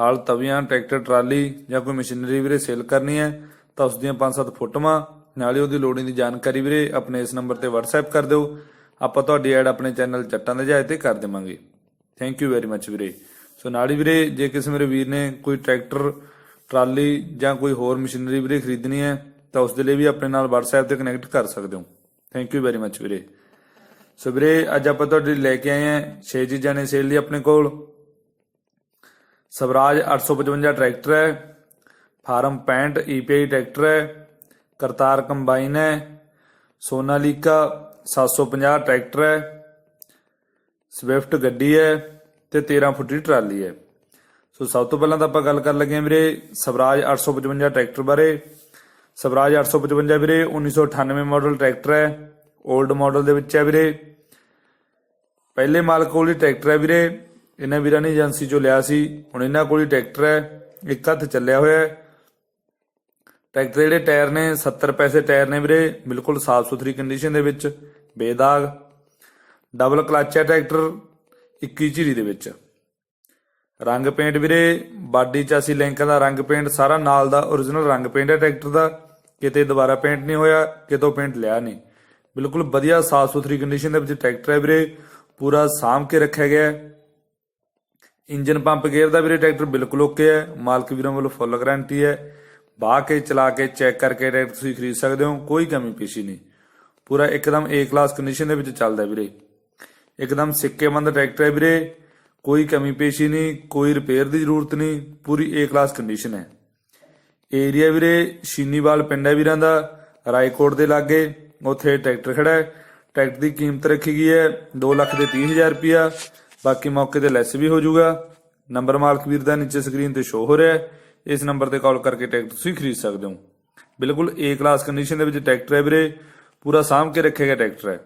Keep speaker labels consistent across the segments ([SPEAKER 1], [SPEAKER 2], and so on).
[SPEAKER 1] ਹਲ ਤਵੀਆਂ, tractor, trolley ਜਾਂ ਕੋਈ ਮਸ਼ੀਨਰੀ ਵੀਰੇ ਸੇਲ ਕਰਨੀ ਹੈ, ਤਾਂ ਉਸ ਦੀਆਂ 5-7 ਫੋਟੋਆਂ, ਨਾਲੇ ਉਹਦੀ ਲੋੜੀਂ ਦੀ ਜਾਣਕਾਰੀ ਵੀਰੇ ਆਪਣੇ ਇਸ ਨੰਬਰ ਤੇ WhatsApp ਕਰ ਦਿਓ। ਆਪਾਂ ਤੁਹਾਡੀ ਐਡ ਆਪਣੇ ਚੈਨਲ ਚੱਟਾਂ ਦੇ ਜਹਾਜ਼ ਤੇ ਕਰ ਦੇਵਾਂਗੇ। ਥੈਂਕ ਯੂ ਵੈਰੀ ਮੱਚ ਵੀਰੇ। ਸੋ ਨਾਲ ਹੀ ਵੀਰੇ, ਜੇ ਕਿਸੇ ਮੇਰੇ ਵੀਰ ਨੇ ਕੋਈ ਟਰੈਕਟਰ, ਟਰਾਲੀ ਜਾਂ ਕੋਈ ਹੋਰ ਮਸ਼ੀਨਰੀ ਵੀਰੇ ਖਰੀਦਣੀ ਹੈ, ਤਾਂ ਉਸ ਦੇ ਲਈ ਵੀ ਆਪਣੇ ਨਾਲ WhatsApp ਤੇ ਕਨੈਕਟ ਕਰ ਸਕਦੇ ਹੋ। ਥੈਂਕ ਯੂ ਵੈਰੀ ਮੱਚ ਵੀਰੇ। ਸੋ ਵੀਰੇ, ਅੱਜ ਆਪਾਂ ਤੁਹਾਡੇ ਲਈ ਲੈ ਕੇ ਆਏ ਹਾਂ 6 ਚੀਜ਼ਾਂ ਨੇ ਸੇਲ ਲਈ ਆਪਣੇ ਕੋਲ। ਸਵਰਾਜ 855 ਟਰੈਕਟਰ ਹੈ, ਫਾਰਮ 65 ਈਪੀਆਈ ਟਰੈਕਟਰ ਹੈ, ਕਰਤਾਰ ਕੰਬਾਈਨ ਹੈ, ਸੋਨਾਲੀਕਾ 750 ਟਰੈਕਟਰ ਹੈ, ਸਵਿਫਟ ਗੱਡੀ ਹੈ ਤੇ 13 ਫੁੱਟੀ ਟਰਾਲੀ ਹੈ। ਸੋ ਸਭ ਤੋਂ ਪਹਿਲਾਂ ਤਾਂ ਆਪਾਂ ਗੱਲ ਕਰ ਲੱਗੇ ਹਾਂ ਵੀਰੇ ਸਵਰਾਜ 855 ਟਰੈਕਟਰ ਬਾਰੇ। ਸਵਰਾਜ 855 ਵੀਰੇ 1998 ਮਾਡਲ ਟਰੈਕਟਰ ਹੈ 올ਡ ਮਾਡਲ ਦੇ ਵਿੱਚ ਹੈ ਵੀਰੇ। ਪਹਿਲੇ ਮਾਲਕ ਕੋਲ ਹੀ ਟਰੈਕਟਰ ਹੈ ਵੀਰੇ। ਇਹਨਾਂ ਵੀਰਾਂ ਨੇ ਏਜੰਸੀ ਚੋਂ ਲਿਆ ਸੀ। ਹੁਣ ਇਹਨਾਂ ਕੋਲ ਹੀ ਟਰੈਕਟਰ ਹੈ, ਇੱਕ ਹੱਥ ਚੱਲਿਆ ਹੋਇਆ ਹੈ। ਟਰੈਕਟਰ ਜਿਹੜੇ ਟਾਇਰ ਨੇ 70 ਪੈਸੇ ਟਾਇਰ ਨੇ ਵੀਰੇ, ਬਿਲਕੁਲ ਸਾਫ਼ ਸੁਥਰੀ ਕੰਡੀਸ਼ਨ ਦੇ ਵਿੱਚ, ਬੇਦਾਗ ਡਬਲ ਕਲਚ ਹੈ ਟਰੈਕਟਰ 21 ਝੀਰੀ ਦੇ ਵਿੱਚ। ਰੰਗ ਪੇਂਟ ਵੀਰੇ, ਬਾਡੀ 'ਚ ਅਸੀਂ ਲਿੰਕ ਦਾ ਰੰਗ ਪੇਂਟ ਸਾਰਾ ਨਾਲ ਦਾ origignal ਰੰਗ ਪੇਂਟ ਹੈ ਟਰੈਕਟਰ ਦਾ। ਕਿਤੇ ਦੁਬਾਰਾ ਪੇਂਟ ਨਹੀਂ ਹੋਇਆ, ਕਿਤੋਂ ਪੇਂਟ ਲਿਆ ਨਹੀਂ। ਬਿਲਕੁਲ ਵਧੀਆ ਸਾਫ਼ ਸੁਥਰੀ ਕੰਡੀਸ਼ਨ ਦੇ ਵਿੱਚ ਟਰੈਕਟਰ ਹੈ ਵੀਰੇ, ਪੂਰਾ ਸਾਂਭ ਕੇ ਰੱਖਿਆ ਗਿਆ ਹੈ। ਇੰਜਨ ਪੰਪ ਗੇਅਰ ਦਾ ਵੀਰੇ ਟਰੈਕਟਰ ਬਿਲਕੁਲ ਓਕੇ ਹੈ, ਮਾਲਕ ਵੀਰਾਂ ਵੱਲੋਂ ਫੁੱਲ ਗਾਰੰਟੀ ਹੈ। ਬਾਹ ਕੇ ਚਲਾ ਕੇ ਚੈੱਕ ਕਰਕੇ ਟਰੈਕਟਰ ਤੁਸੀਂ ਖਰੀਦ ਸਕਦੇ ਹੋ, ਕੋਈ ਕਮੀ ਪੇਸ਼ੀ ਨਹੀਂ। ਪੂਰਾ ਇੱਕਦਮ ਏ ਕਲਾਸ ਕੰਡੀਸ਼ਨ ਦੇ ਵਿੱਚ ਚੱਲਦਾ ਵੀਰੇ। ਇੱਕਦਮ ਸਿੱਕੇਮੰਦ ਟਰੈਕਟਰ ਹੈ ਵੀਰੇ, ਕੋਈ ਕਮੀ ਪੇਸ਼ੀ ਨਹੀਂ, ਕੋਈ ਰਿਪੇਅਰ ਦੀ ਜ਼ਰੂਰਤ ਨਹੀਂ, ਪੂਰੀ ਏ ਕਲਾਸ ਕੰਡੀਸ਼ਨ ਹੈ। ਏਰੀਆ ਵੀਰੇ ਸ਼ੀਨੀਵਾਲ ਪਿੰਡ ਹੈ ਵੀਰਾਂ ਦਾ, ਰਾਏਕੋਟ ਦੇ ਲਾਗੇ, ਉੱਥੇ ਟਰੈਕਟਰ ਖੜਾ ਹੈ। ਟਰੈਕਟਰ ਦੀ ਕੀਮਤ ਰੱਖੀ ਗਈ ਹੈ 2 ਲੱਖ ਦੇ 30000 ਰੁਪਿਆ ਬਾਕੀ ਮੌਕੇ ਤੇ ਲੈਸ ਵੀ ਹੋ ਜਾਊਗਾ ਨੰਬਰ ਮਾਲਕ ਵੀਰ ਦਾ ਨੀਚੇ ਸਕਰੀਨ ਤੇ ਸ਼ੋ ਹੋ ਰਿਹਾ ਹੈ। ਇਸ ਨੰਬਰ ਤੇ ਕਾਲ ਕਰਕੇ ਟਰੈਕਟਰ ਤੁਸੀਂ ਖਰੀਦ ਸਕਦੇ ਹੋ। ਬਿਲਕੁਲ ਏ ਕਲਾਸ ਕੰਡੀਸ਼ਨ ਦੇ ਵਿੱਚ ਟਰੈਕਟਰ ਹੈ ਵੀਰੇ। ਪੂਰਾ ਸਾਂਭ ਕੇ ਰੱਖਿਆ ਗਿਆ ਟਰੈਕਟਰ ਹੈ।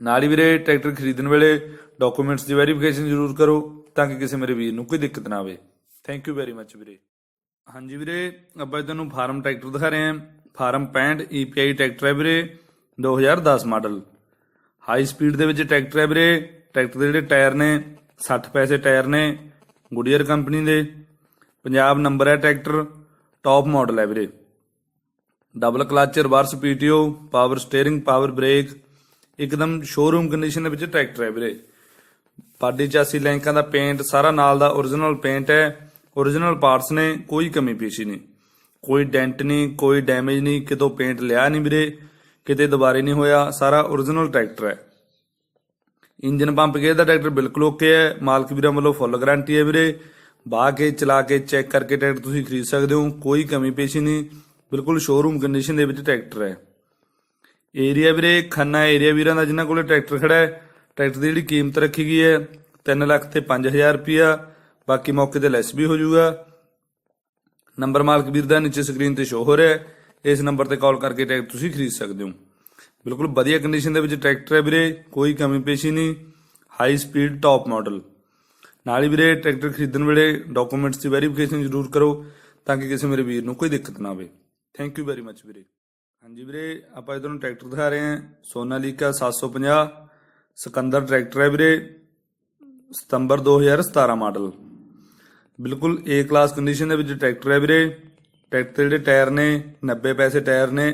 [SPEAKER 1] ਨਾਲ ਹੀ ਵੀਰੇ ਟਰੈਕਟਰ ਖਰੀਦਣ ਵੇਲੇ ਡਾਕੂਮੈਂਟਸ ਦੀ ਵੈਰੀਫਿਕੇਸ਼ਨ ਜ਼ਰੂਰ ਕਰੋ ਤਾਂ ਕਿ ਕਿਸੇ ਮੇਰੇ ਵੀਰ ਨੂੰ ਕੋਈ ਦਿੱਕਤ ਨਾ ਆਵੇ। ਥੈਂਕ ਯੂ ਵੈਰੀ ਮੱਚ ਵੀਰੇ। ਹਾਂਜੀ ਵੀਰੇ, ਆਪਾਂ ਤੁਹਾਨੂੰ ਫਾਰਮ ਟਰੈਕਟਰ ਦਿਖਾ ਰਹੇ ਹਾਂ। ਫਾਰਮ 65 EPI ਟਰੈਕਟਰ ਹੈ ਵੀਰੇ। 2010 ਮਾਡਲ। ਹਾਈ ਸਪੀਡ ਦੇ ਵਿੱਚ ਟਰੈਕਟਰ ਹੈ ਵੀਰੇ। ਟਰੈਕਟਰ ਦੇ ਜਿਹੜੇ ਟਾਇਰ ਨੇ 60 ਪੈਸੇ ਟਾਇਰ ਨੇ ਗੁਡੀਅਰ ਕੰਪਨੀ ਦੇ, ਪੰਜਾਬ ਨੰਬਰ ਹੈ ਟਰੈਕਟਰ ਟੌਪ ਮਾਡਲ ਹੈ ਵੀਰੇ। Double clutch reverse PTO power steering power brake ਇੱਕਦਮ ਸ਼ੋਰੂਮ ਕੰਡੀਸ਼ਨ ਦੇ ਵਿੱਚ ਟਰੈਕਟਰ ਹੈ ਵੀਰੇ। ਪਾਡੀ ਚਾਸੀ ਲੈਂਕਾਂ ਦਾ ਪੇਂਟ ਸਾਰਾ ਨਾਲ ਦਾ origignal ਪੇਂਟ ਹੈ origignal ਪਾਰਟਸ ਨੇ, ਕੋਈ ਕਮੀ ਪੇਸ਼ੀ ਨਹੀਂ। ਕੋਈ ਡੈਂਟ ਨਹੀਂ, ਕੋਈ ਡੈਮੇਜ ਨਹੀਂ, ਕਿਤੋਂ ਪੇਂਟ ਲਿਆ ਨਹੀਂ ਵੀਰੇ, ਕਿਤੇ ਦੁਬਾਰੇ ਨਹੀਂ ਹੋਇਆ, ਸਾਰਾ origignal ਟਰੈਕਟਰ ਹੈ। ਇੰਜਨ ਪੰਪ ਗੇਅਰ ਦਾ ਟਰੈਕਟਰ ਬਿਲਕੁਲ ਓਕੇ ਹੈ। ਮਾਲਕ ਵੀਰਾਂ ਵੱਲੋਂ ਫੁੱਲ ਗਾਰੰਟੀ ਹੈ ਵੀਰੇ। ਬਾਹ ਕੇ ਚਲਾ ਕੇ ਚੈੱਕ ਕਰਕੇ ਟਰੈਕਟਰ ਤੁਸੀਂ ਖਰੀਦ ਸਕਦੇ ਹੋ। ਕੋਈ ਕਮੀ ਪੇਸ਼ੀ ਨਹੀਂ। ਬਿਲਕੁਲ ਸ਼ੋਰੂਮ ਕੰਡੀਸ਼ਨ ਦੇ ਵਿੱਚ ਟਰੈਕਟਰ ਹੈ। ਏਰੀਆ ਵੀਰੇ, ਖੰਨਾ ਏਰੀਆ ਵੀਰਾਂ ਦਾ ਜਿਨ੍ਹਾਂ ਕੋਲੇ ਟਰੈਕਟਰ ਖੜਾ ਹੈ। ਟਰੈਕਟਰ ਦੀ ਜਿਹੜੀ ਕੀਮਤ ਰੱਖੀ ਗਈ ਹੈ 3 ਲੱਖ ਤੇ 5000 ਰੁਪਿਆ ਬਾਕੀ ਮੌਕੇ ਤੇ ਲੈਸ ਵੀ ਹੋ ਜਾਊਗਾ। ਨੰਬਰ ਮਾਲਕ ਵੀਰ ਦਾ ਨੀਚੇ ਸਕਰੀਨ ਤੇ ਸ਼ੋ ਹੋ ਰਿਹਾ ਹੈ। ਇਸ ਨੰਬਰ ਤੇ ਕਾਲ ਕਰਕੇ ਟਰੈਕਟਰ ਤੁਸੀਂ ਖਰੀਦ ਸਕਦੇ ਹੋ। ਬਿਲਕੁਲ ਵਧੀਆ ਕੰਡੀਸ਼ਨ ਦੇ ਵਿੱਚ ਟਰੈਕਟਰ ਹੈ ਵੀਰੇ, ਕੋਈ ਕਮੀ ਪੇਸ਼ੀ ਨਹੀਂ ਹਾਈ ਸਪੀਡ ਟਾਪ ਮਾਡਲ ਨਾਲ ਹੀ ਵੀਰੇ ਟਰੈਕਟਰ ਖਰੀਦਣ ਵੇਲੇ ਡਾਕੂਮੈਂਟਸ ਦੀ ਵੈਰੀਫਿਕੇਸ਼ਨ ਜ਼ਰੂਰ ਕਰੋ, ਤਾਂ ਕਿ ਕਿਸੇ ਮੇਰੇ ਵੀਰ ਨੂੰ ਕੋਈ ਦਿੱਕਤ ਨਾ ਆਵੇ। ਥੈਂਕ ਯੂ ਵੈਰੀ ਮੱਚ ਵੀਰੇ। ਹਾਂਜੀ ਵੀਰੇ, ਆਪਾਂ ਤੁਹਾਨੂੰ ਟਰੈਕਟਰ ਦਿਖਾ ਰਹੇ ਹਾਂ। ਸੋਨਾਲੀਕਾ 750 ਸਿਕੰਦਰ ਟਰੈਕਟਰ ਹੈ ਵੀਰੇ, ਸਤੰਬਰ 2017 ਮਾਡਲ ਬਿਲਕੁਲ ਏ ਕਲਾਸ ਕੰਡੀਸ਼ਨ ਦੇ ਵਿੱਚ ਟਰੈਕਟਰ ਹੈ ਵੀਰੇ। ਟਰੈਕਟਰ ਦੇ ਜਿਹੜੇ ਟਾਇਰ ਨੇ 90 ਪੈਸੇ ਟਾਇਰ ਨੇ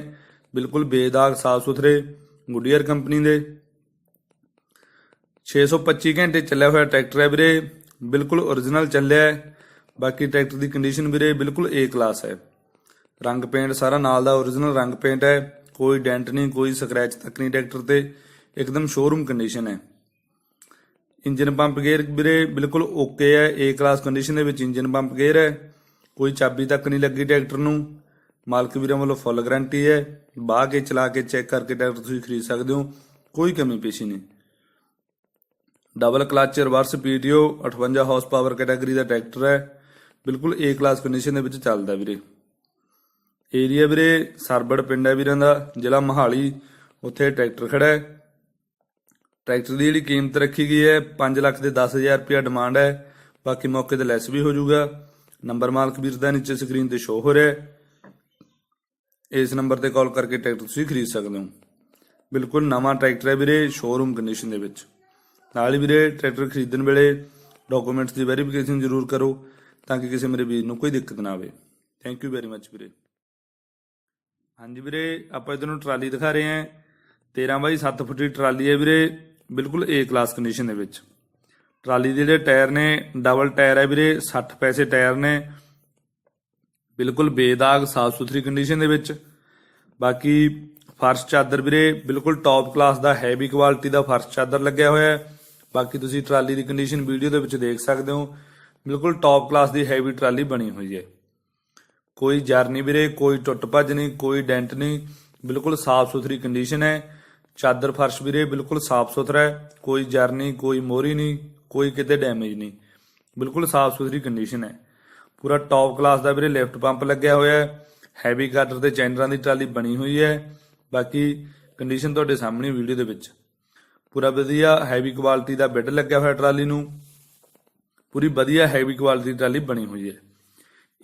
[SPEAKER 1] ਬਿਲਕੁਲ ਬੇਦਾਗ, ਸਾਫ਼ ਸੁਥਰੇ, ਗੁੱਡੀਅਰ ਕੰਪਨੀ ਦੇ। 625 ਘੰਟੇ ਚੱਲਿਆ ਹੋਇਆ ਟਰੈਕਟਰ ਹੈ ਵੀਰੇ, ਬਿਲਕੁਲ origignal ਚੱਲਿਆ ਹੈ। ਬਾਕੀ ਟਰੈਕਟਰ ਦੀ ਕੰਡੀਸ਼ਨ ਵੀਰੇ ਬਿਲਕੁਲ ਏ ਕਲਾਸ ਹੈ। ਰੰਗ ਪੇਂਟ ਸਾਰਾ ਨਾਲ ਦਾ origignal ਰੰਗ ਪੇਂਟ ਹੈ। ਕੋਈ ਡੈਂਟ ਨਹੀਂ, ਕੋਈ ਸਕ੍ਰੈਚ ਤੱਕ ਨਹੀਂ ਟਰੈਕਟਰ ਤੇ। ਇੱਕਦਮ ਸ਼ੋਰੂਮ ਕੰਡੀਸ਼ਨ ਹੈ। ਇੰਜਨ ਪੰਪ ਗੇਅਰ ਵੀਰੇ ਬਿਲਕੁਲ ਓਕੇ ਹੈ। ਏ ਕਲਾਸ ਕੰਡੀਸ਼ਨ ਦੇ ਵਿੱਚ ਇੰਜਨ ਪੰਪ ਗੇਅਰ ਹੈ। ਕੋਈ ਚਾਬੀ ਤੱਕ ਨਹੀਂ ਲੱਗੀ ਟਰੈਕਟਰ ਨੂੰ। ਮਾਲਕ ਵੀਰਾਂ ਵੱਲੋਂ ਫੁੱਲ ਗਾਰੰਟੀ ਹੈ। ਬਾਹ ਕੇ ਚਲਾ ਕੇ ਚੈੱਕ ਕਰਕੇ ਟਰੈਕਟਰ ਤੁਸੀਂ ਖਰੀਦ ਸਕਦੇ ਹੋ। ਕੋਈ ਕਮੀ ਪੇਸ਼ੀ ਨਹੀਂ। Double clutch reverse PTO 58 horse power category ਦਾ ਟਰੈਕਟਰ ਹੈ। ਬਿਲਕੁਲ ਏ ਕਲਾਸ ਕੰਡੀਸ਼ਨ ਦੇ ਵਿੱਚ ਚੱਲਦਾ ਵੀਰੇ। ਏਰੀਆ ਵੀਰੇ ਸਰਬੜ ਪਿੰਡ ਹੈ ਵੀਰਾਂ ਦਾ। ਜ਼ਿਲ੍ਹਾ ਮੋਹਾਲੀ। ਉੱਥੇ ਟਰੈਕਟਰ ਖੜਾ ਹੈ। ਟਰੈਕਟਰ ਦੀ ਜਿਹੜੀ ਕੀਮਤ ਰੱਖੀ ਗਈ ਹੈ 5 ਲੱਖ ਦੇ 10000 ਰੁਪਇਆ ਡਿਮਾਂਡ ਹੈ। ਬਾਕੀ ਮੌਕੇ ਤੇ ਲੈਸ ਵੀ ਹੋ ਜਾਊਗਾ। ਨੰਬਰ ਮਾਲਕ ਵੀਰ ਦਾ ਨੀਚੇ ਸਕਰੀਨ ਤੇ ਸ਼ੋ ਹੋ ਰਿਹਾ ਹੈ। ਇਸ ਨੰਬਰ ਤੇ ਕਾਲ ਕਰਕੇ ਟਰੈਕਟਰ ਤੁਸੀਂ ਖਰੀਦ ਸਕਦੇ ਹੋ। ਬਿਲਕੁਲ ਨਵਾਂ ਟਰੈਕਟਰ ਹੈ ਵੀਰੇ ਸ਼ੋਰੂਮ ਕੰਡੀਸ਼ਨ ਦੇ ਵਿੱਚ। ਨਾਲ ਹੀ ਵੀਰੇ, ਟਰੈਕਟਰ ਖਰੀਦਣ ਵੇਲੇ ਡਾਕੂਮੈਂਟਸ ਦੀ ਵੈਰੀਫਿਕੇਸ਼ਨ ਜ਼ਰੂਰ ਕਰੋ ਤਾਂ ਕਿ ਕਿਸੇ ਮੇਰੇ ਵੀਰ ਨੂੰ ਕੋਈ ਦਿੱਕਤ ਨਾ ਆਵੇ। ਥੈਂਕ ਯੂ ਵੈਰੀ ਮੱਚ ਵੀਰੇ। ਹਾਂਜੀ ਵੀਰੇ, ਆਪਾਂ ਇਧਰ ਟਰਾਲੀ ਦਿਖਾ ਰਹੇ ਹਾਂ। 13 ਬਾਈ 7 ਫੁੱਟ ਦੀ ਟਰਾਲੀ ਹੈ ਵੀਰੇ, ਬਿਲਕੁਲ ਏ ਕਲਾਸ ਕੰਡੀਸ਼ਨ ਦੇ ਵਿੱਚ। ਟਰਾਲੀ ਦੇ ਜਿਹੜੇ ਟਾਇਰ ਨੇ ਡਬਲ ਟਾਇਰ ਹੈ ਵੀਰੇ 60 ਪੈਸੇ ਟਾਇਰ ਨੇ। ਬਿਲਕੁਲ ਬੇਦਾਗ, ਸਾਫ਼ ਸੁਥਰੀ ਕੰਡੀਸ਼ਨ ਦੇ ਵਿੱਚ। ਬਾਕੀ ਫਰਸ਼ ਚਾਦਰ ਵੀਰੇ, ਬਿਲਕੁਲ ਟੌਪ ਕਲਾਸ ਦਾ ਹੈਵੀ ਕੁਆਲਿਟੀ ਦਾ ਫਰਸ਼ ਚਾਦਰ ਲੱਗਿਆ ਹੋਇਆ ਹੈ। ਬਾਕੀ ਤੁਸੀਂ ਟਰਾਲੀ ਦੀ ਕੰਡੀਸ਼ਨ ਵੀਡੀਓ ਦੇ ਵਿੱਚ ਦੇਖ ਸਕਦੇ ਹੋ। ਬਿਲਕੁਲ ਟੌਪ ਕਲਾਸ ਦੀ ਹੈਵੀ ਟਰਾਲੀ ਬਣੀ ਹੋਈ ਹੈ। ਕੋਈ ਜਰ ਨਹੀਂ ਵੀਰੇ, ਕੋਈ ਟੁੱਟ ਭੱਜ ਨਹੀਂ, ਕੋਈ ਡੈਂਟ ਨਹੀਂ। ਬਿਲਕੁਲ ਸਾਫ਼ ਸੁਥਰੀ ਕੰਡੀਸ਼ਨ ਹੈ। ਚਾਦਰ ਫਰਸ਼ ਵੀਰੇ, ਬਿਲਕੁਲ ਸਾਫ਼ ਸੁਥਰਾ ਹੈ। ਕੋਈ ਜਰ ਨਹੀਂ, ਕੋਈ ਮੋਰੀ ਨਹੀਂ, ਕੋਈ ਕਿਤੇ ਡੈਮੇਜ ਨਹੀਂ। ਬਿਲਕੁਲ ਸਾਫ਼ ਸੁਥਰੀ ਕੰਡੀਸ਼ਨ ਹੈ। ਪੂਰਾ ਟੌਪ ਕਲਾਸ ਦਾ ਵੀਰੇ ਲਿਫਟ ਪੰਪ ਲੱਗਿਆ ਹੋਇਆ ਹੈ। ਹੈਵੀ ਕਟਰ ਤੇ ਚੈਨਰਾਂ ਦੀ ਟਰਾਲੀ ਬਣੀ ਹੋਈ ਹੈ। ਬਾਕੀ ਕੰਡੀਸ਼ਨ ਤੁਹਾਡੇ ਸਾਹਮਣੇ ਵੀਡੀਓ ਦੇ ਵਿੱਚ। ਪੂਰਾ ਵਧੀਆ ਹੈਵੀ ਕੁਆਲਿਟੀ ਦਾ ਬੈੱਡ ਲੱਗਿਆ ਹੋਇਆ ਟਰਾਲੀ ਨੂੰ। ਪੂਰੀ ਵਧੀਆ ਹੈਵੀ ਕੁਆਲਿਟੀ ਦੀ ਟਰਾਲੀ ਬਣੀ ਹੋਈ ਹੈ।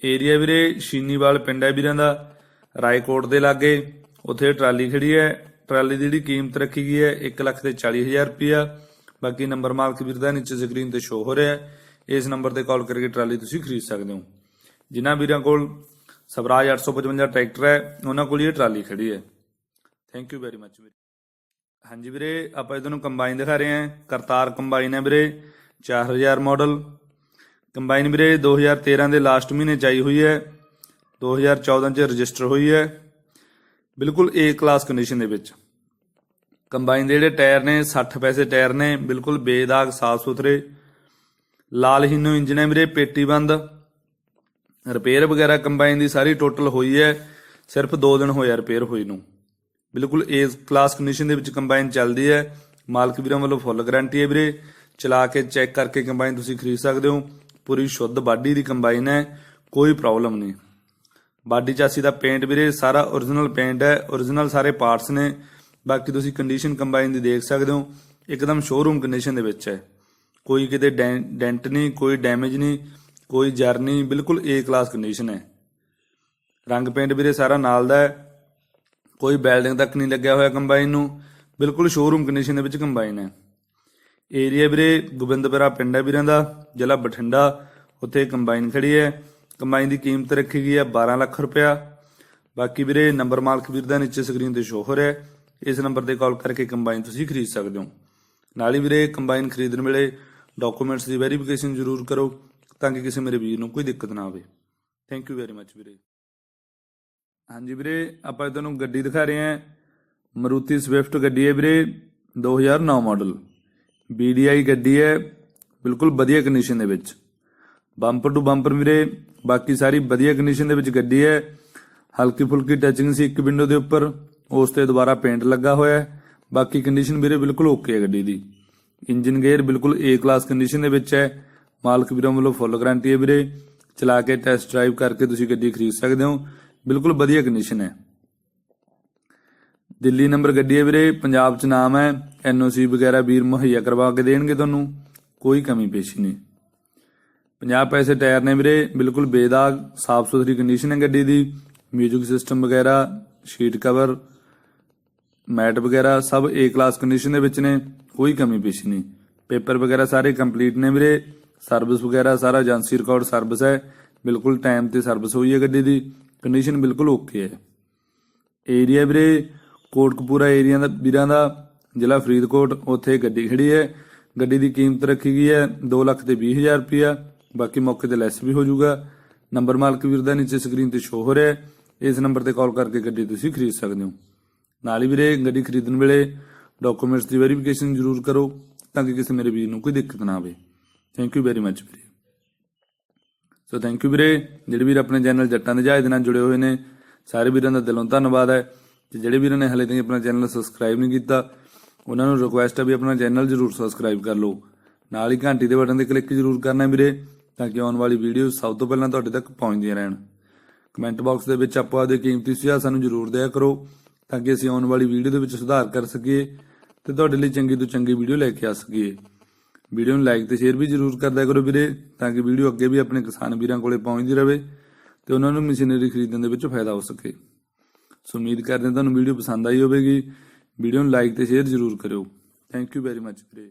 [SPEAKER 1] ਏਰੀਆ ਵੀਰੇ ਸ਼ੀਨੀਵਾਲ ਪਿੰਡ ਹੈ ਵੀਰਾਂ ਦਾ। ਰਾਏਕੋਟ ਦੇ ਲਾਗੇ ਉੱਥੇ ਟਰਾਲੀ ਖੜੀ ਹੈ। ਟਰਾਲੀ ਦੀ ਜਿਹੜੀ ਕੀਮਤ ਰੱਖੀ ਗਈ ਹੈ 1 ਲੱਖ ਤੇ 40000 ਰੁਪਇਆ। ਬਾਕੀ ਨੰਬਰ ਮਾਲਕ ਵੀਰ ਦਾ ਨੀਚੇ ਸਕਰੀਨ ਤੇ ਸ਼ੋ ਹੋ ਰਿਹਾ ਹੈ। ਇਸ ਨੰਬਰ ਤੇ ਕਾਲ ਕਰਕੇ ਟਰਾਲੀ ਤੁਸੀਂ ਖਰੀਦ ਸਕਦੇ ਹੋ। ਜਿਨ੍ਹਾਂ ਵੀਰਾਂ ਕੋਲ ਸਵਰਾਜ 855 ਟਰੈਕਟਰ ਹੈ, ਉਹਨਾਂ ਕੋਲ ਇਹ ਟਰਾਲੀ ਖੜੀ ਹੈ। ਥੈਂਕ ਯੂ ਵੈਰੀ ਮੱਚ ਵੀਰੇ। ਹਾਂਜੀ ਵੀਰੇ, ਆਪਾਂ ਇਹਨੂੰ ਕੰਬਾਈਨ ਦਿਖਾ ਰਹੇ ਹਾਂ। ਕਰਤਾਰ ਕੰਬਾਈਨ ਹੈ ਵੀਰੇ 4000 ਮਾਡਲ ਕੰਬਾਈਨ ਵੀਰੇ 2013 ਦੇ ਲਾਸਟ ਮਹੀਨੇ ਚ ਆਈ ਹੋਈ ਹੈ। 2014 ਚ ਰਜਿਸਟਰ ਹੋਈ ਹੈ। ਬਿਲਕੁਲ ਏ ਕਲਾਸ ਕੰਡੀਸ਼ਨ ਦੇ ਵਿੱਚ। ਕੰਬਾਈਨ ਦੇ ਜਿਹੜੇ ਟਾਇਰ ਨੇ 60 ਪੈਸੇ ਟਾਇਰ ਨੇ, ਬਿਲਕੁਲ ਬੇਦਾਗ ਸਾਫ਼ ਸੁਥਰੇ ਲਾਲ ਹੀਨੋ ਇੰਜਨ ਹੈ ਵੀਰੇ, ਪੇਟੀ ਬੰਦ। ਰਿਪੇਅਰ ਵਗੈਰਾ ਕੰਬਾਈਨ ਦੀ ਸਾਰੀ ਟੋਟਲ ਹੋਈ ਹੈ। ਸਿਰਫ 2 ਦਿਨ ਹੋਇਆ ਰਿਪੇਅਰ ਹੋਈ ਨੂੰ। ਬਿਲਕੁਲ ਏ ਕਲਾਸ ਕੰਡੀਸ਼ਨ ਦੇ ਵਿੱਚ ਕੰਬਾਈਨ ਚੱਲਦੀ ਹੈ। ਮਾਲਕ ਵੀਰਾਂ ਵੱਲੋਂ ਫੁੱਲ ਗਾਰੰਟੀ ਹੈ ਵੀਰੇ। ਚਲਾ ਕੇ ਚੈੱਕ ਕਰਕੇ ਕੰਬਾਈਨ ਤੁਸੀਂ ਖਰੀਦ ਸਕਦੇ ਹੋ। ਪੂਰੀ ਸ਼ੁੱਧ ਬਾਡੀ ਦੀ ਕੰਬਾਈਨ ਹੈ। ਕੋਈ ਪ੍ਰੋਬਲਮ ਨਹੀਂ। ਬਾਡੀ ਚਾਸੀ ਦਾ ਪੇਂਟ ਵੀਰੇ, ਸਾਰਾ origignal ਪੇਂਟ ਹੈ। origignal ਸਾਰੇ ਪਾਰਟਸ ਨੇ। ਬਾਕੀ ਤੁਸੀਂ ਕੰਡੀਸ਼ਨ ਕੰਬਾਈਨ ਦੀ ਦੇਖ ਸਕਦੇ ਹੋ। ਇੱਕਦਮ ਸ਼ੋਰੂਮ ਕੰਡੀਸ਼ਨ ਦੇ ਵਿੱਚ ਹੈ। ਕੋਈ ਕਿਤੇ ਡੈਂ- ਡੈਂਟ ਨਹੀਂ, ਕੋਈ ਡੈਮੇਜ ਨਹੀਂ, ਕੋਈ ਜਰ ਨਹੀਂ, ਬਿਲਕੁਲ ਏ ਕਲਾਸ ਕੰਡੀਸ਼ਨ ਹੈ। ਰੰਗ ਪੇਂਟ ਵੀਰੇ ਸਾਰਾ ਨਾਲ ਦਾ ਹੈ। ਕੋਈ ਬੈਲਡਿੰਗ ਤੱਕ ਨਹੀਂ ਲੱਗਿਆ ਹੋਇਆ ਕੰਬਾਈਨ ਨੂੰ। ਬਿਲਕੁਲ ਸ਼ੋਰੂਮ ਕੰਡੀਸ਼ਨ ਦੇ ਵਿੱਚ ਕੰਬਾਈਨ ਹੈ। ਏਰੀਆ ਵੀਰੇ ਗੋਬਿੰਦਪੁਰਾ ਪਿੰਡ ਹੈ ਵੀਰਾਂ ਦਾ, ਜ਼ਿਲ੍ਹਾ ਬਠਿੰਡਾ। ਉੱਥੇ ਕੰਬਾਈਨ ਖੜੀ ਹੈ। ਕੰਬਾਈਨ ਦੀ ਕੀਮਤ ਰੱਖੀ ਗਈ ਹੈ 12 ਲੱਖ ਰੁਪਇਆ। ਬਾਕੀ ਵੀਰੇ ਨੰਬਰ ਮਾਲਕ ਵੀਰ ਦਾ ਨੀਚੇ ਸਕਰੀਨ ਤੇ ਸ਼ੋ ਹੋ ਰਿਹਾ ਹੈ। ਇਸ ਨੰਬਰ ਤੇ ਕਾਲ ਕਰਕੇ ਕੰਬਾਈਨ ਤੁਸੀਂ ਖਰੀਦ ਸਕਦੇ ਹੋ। ਨਾਲ ਹੀ ਵੀਰੇ ਕੰਬਾਈਨ ਖਰੀਦਣ ਵੇਲੇ ਡਾਕੂਮੈਂਟਸ ਦੀ ਵੈਰੀਫਿਕੇਸ਼ਨ ਜ਼ਰੂਰ ਕਰੋ ਤਾਂ ਕਿ ਕਿਸੇ ਮੇਰੇ ਵੀਰ ਨੂੰ ਕੋਈ ਦਿੱਕਤ ਨਾ ਆਵੇ। ਥੈਂਕ ਯੂ ਵੈਰੀ ਮੱਚ ਵੀਰੇ। ਹਾਂਜੀ ਵੀਰੇ, ਆਪਾਂ ਤੁਹਾਨੂੰ ਗੱਡੀ ਦਿਖਾ ਰਹੇ ਹਾਂ। ਮਰੂਤੀ ਸਵਿਫਟ ਗੱਡੀ ਹੈ ਵੀਰੇ 2009 ਮਾਡਲ BDI ਗੱਡੀ ਹੈ, ਬਿਲਕੁਲ ਵਧੀਆ ਕੰਡੀਸ਼ਨ ਦੇ ਵਿੱਚ। ਬੰਪਰ ਟੂ ਬੰਪਰ ਵੀਰੇ, ਬਾਕੀ ਸਾਰੀ ਵਧੀਆ ਕੰਡੀਸ਼ਨ ਦੇ ਵਿੱਚ ਗੱਡੀ ਹੈ। ਹਲਕੀ ਫੁਲਕੀ ਟੱਚਿੰਗ ਸੀ ਇੱਕ ਵਿੰਡੋ ਦੇ ਉੱਪਰ, ਉਸ ਤੇ ਦੁਬਾਰਾ ਪੇਂਟ ਲੱਗਾ ਹੋਇਆ ਹੈ। ਬਾਕੀ ਕੰਡੀਸ਼ਨ ਵੀਰੇ ਬਿਲਕੁਲ ਓਕੇ ਹੈ ਗੱਡੀ ਦੀ। ਇੰਜਨ ਗੇਅਰ ਬਿਲਕੁਲ ਏ ਕਲਾਸ ਕੰਡੀਸ਼ਨ ਦੇ ਵਿੱਚ ਹੈ। ਮਾਲਕ ਵੀਰਾਂ ਵੱਲੋਂ ਫੁੱਲ ਗਾਰੰਟੀ ਹੈ ਵੀਰੇ। ਚਲਾ ਕੇ ਟੈਸਟ ਡਰਾਈਵ ਕਰਕੇ ਤੁਸੀਂ ਗੱਡੀ ਖਰੀਦ ਸਕਦੇ ਹੋ। ਬਿਲਕੁਲ ਵਧੀਆ ਕੰਡੀਸ਼ਨ ਹੈ। ਦਿੱਲੀ ਨੰਬਰ ਗੱਡੀ ਹੈ ਵੀਰੇ। ਪੰਜਾਬ ਚ ਨਾਮ ਹੈ। ਐਨਓਸੀ ਵਗੈਰਾ ਵੀਰ ਮੁਹੱਈਆ ਕਰਵਾ ਕੇ ਦੇਣਗੇ ਤੁਹਾਨੂੰ। ਕੋਈ ਕਮੀ ਪੇਸ਼ੀ ਨਹੀਂ। 50 ਪੈਸੇ ਟਾਇਰ ਨੇ ਵੀਰੇ। ਬਿਲਕੁਲ ਬੇਦਾਗ ਸਾਫ਼ ਸੁਥਰੀ ਕੰਡੀਸ਼ਨ ਹੈ ਗੱਡੀ ਦੀ। ਮਿਊਜ਼ਿਕ ਸਿਸਟਮ ਵਗੈਰਾ ਸ਼ੀਟ ਕਵਰ ਮੈਟ ਵਗੈਰਾ ਸਭ ਏ ਕਲਾਸ ਕੰਡੀਸ਼ਨ ਦੇ ਵਿੱਚ ਨੇ। ਕੋਈ ਕਮੀ ਪੇਸ਼ੀ ਨਹੀਂ। ਪੇਪਰ ਵਗੈਰਾ ਸਾਰੇ ਕੰਪਲੀਟ ਨੇ ਵੀਰੇ। ਸਰਵਿਸ ਵਗੈਰਾ ਸਾਰਾ ਏਜੰਸੀ ਰਿਕਾਰਡ ਸਰਵਿਸ ਹੈ। ਬਿਲਕੁਲ ਟਾਈਮ ਤੇ ਸਰਵਿਸ ਹੋਈ ਹੈ ਗੱਡੀ ਦੀ। ਕੰਡੀਸ਼ਨ ਬਿਲਕੁਲ ਓਕੇ ਹੈ। ਏਰੀਆ ਵੀਰੇ, ਕੋਟਕਪੂਰਾ ਏਰੀਆ ਦਾ, ਵੀਰਾਂ ਦਾ, ਜ਼ਿਲ੍ਹਾ ਫਰੀਦਕੋਟ, ਉੱਥੇ ਗੱਡੀ ਖੜੀ ਹੈ। ਗੱਡੀ ਦੀ ਕੀਮਤ ਰੱਖੀ ਗਈ ਹੈ 2 ਲੱਖ ਤੇ 20 ਹਜ਼ਾਰ ਰੁਪਇਆ। ਬਾਕੀ ਮੌਕੇ ਤੇ ਲੈਸ ਵੀ ਹੋ ਜਾਊਗਾ। ਨੰਬਰ ਮਾਲਕ ਵੀਰ ਦਾ ਨੀਚੇ ਸਕਰੀਨ ਤੇ ਸ਼ੋ ਹੋ ਰਿਹਾ ਹੈ। ਇਸ ਨੰਬਰ ਤੇ ਕਾਲ ਕਰਕੇ ਗੱਡੀ ਤੁਸੀਂ ਖਰੀਦ ਸਕਦੇ ਹੋ। ਨਾਲ ਹੀ ਵੀਰੇ, ਗੱਡੀ ਖਰੀਦਣ ਵੇਲੇ ਡਾਕੂਮੈਂਟਸ ਦੀ ਵੈਰੀਫਿਕੇਸ਼ਨ ਜ਼ਰੂਰ ਕਰੋ ਤਾਂ ਕਿ ਕਿਸੇ ਮੇਰੇ ਵੀਰ ਨੂੰ ਕੋਈ ਦਿੱਕਤ ਨਾ ਆਵੇ। ਥੈਂਕ ਯੂ ਵੈਰੀ ਮੱਚ ਵੀਰੇ। ਸੋ ਥੈਂਕ ਯੂ ਵੀਰੇ। ਜਿਹੜੇ ਵੀਰ ਆਪਣੇ ਚੈਨਲ ਜੱਟਾਂ ਦੇ ਜਹਾਜ਼ ਦੇ ਨਾਲ ਜੁੜੇ ਹੋਏ ਨੇ, ਸਾਰੇ ਵੀਰਾਂ ਦਾ ਦਿਲੋਂ ਧੰਨਵਾਦ ਹੈ। ਤੇ ਜਿਹੜੇ ਵੀਰਾਂ ਨੇ ਹਲੇ ਤੱਕ ਆਪਣਾ ਚੈਨਲ ਸਬਸਕ੍ਰਾਈਬ ਨਹੀਂ ਕੀਤਾ, ਉਹਨਾਂ ਨੂੰ ਰਿਕੁਐਸਟ ਹੈ ਵੀ ਆਪਣਾ ਚੈਨਲ ਜ਼ਰੂਰ ਸਬਸਕ੍ਰਾਈਬ ਕਰ ਲਓ। ਨਾਲ ਹੀ ਘੰਟੀ ਦੇ ਬਟਨ ਤੇ ਕਲਿੱਕ ਜ਼ਰੂਰ ਕਰਨਾ ਵੀਰੇ, ਤਾਂ ਕਿ ਆਉਣ ਵਾਲੀ ਵੀਡੀਓ ਸਭ ਤੋਂ ਪਹਿਲਾਂ ਤੁਹਾਡੇ ਤੱਕ ਪਹੁੰਚਦੀਆਂ ਰਹਿਣ। ਕਮੈਂਟ ਬਾਕਸ ਦੇ ਵਿੱਚ ਆਪੋ ਆਪਦੇ ਕੀਮਤੀ ਸੁਝਾਅ ਸਾਨੂੰ ਜ਼ਰੂਰ ਦਿਆ ਕਰੋ। ਤਾਂ ਕਿ ਅਸੀਂ ਆਉਣ ਵਾਲੀ ਵੀਡੀਓ ਦੇ ਵਿੱਚ ਸੁਧਾਰ ਕਰ ਸਕੀਏ ਤੇ ਤੁਹਾਡੇ ਲਈ ਚੰਗੀ ਤੋਂ ਚੰਗੀ ਵੀਡੀਓ ਲੈ ਕੇ ਆ ਸਕੀਏ। ਵੀਡੀਓ ਨੂੰ ਲਾਈਕ ਤੇ ਸ਼ੇਅਰ ਵੀ ਜ਼ਰੂਰ ਕਰਦਿਆ ਕਰੋ ਵੀਰੇ, ਤਾਂ ਕਿ ਵੀਡੀਓ ਅੱਗੇ ਵੀ ਆਪਣੇ ਕਿਸਾਨ ਵੀਰਾਂ ਕੋਲੇ ਪਹੁੰਚਦੀ ਰਹੇ ਤੇ ਉਹਨਾਂ ਨੂੰ ਮਸ਼ੀਨਰੀ ਖਰੀਦਣ ਦੇ ਵਿੱਚ ਫਾਇਦਾ ਹੋ ਸਕੇ। ਸੋ ਉਮੀਦ ਕਰਦੇ ਹਾਂ ਤੁਹਾਨੂੰ ਵੀਡੀਓ ਪਸੰਦ ਆਈ ਹੋਵੇਗੀ। ਵੀਡੀਓ ਨੂੰ ਲਾਈਕ ਤੇ ਸ਼ੇਅਰ ਜ਼ਰੂਰ ਕਰਿਓ। ਥੈਂਕ ਯੂ ਵੈਰੀ ਮੱਚ ਵੀਰੇ।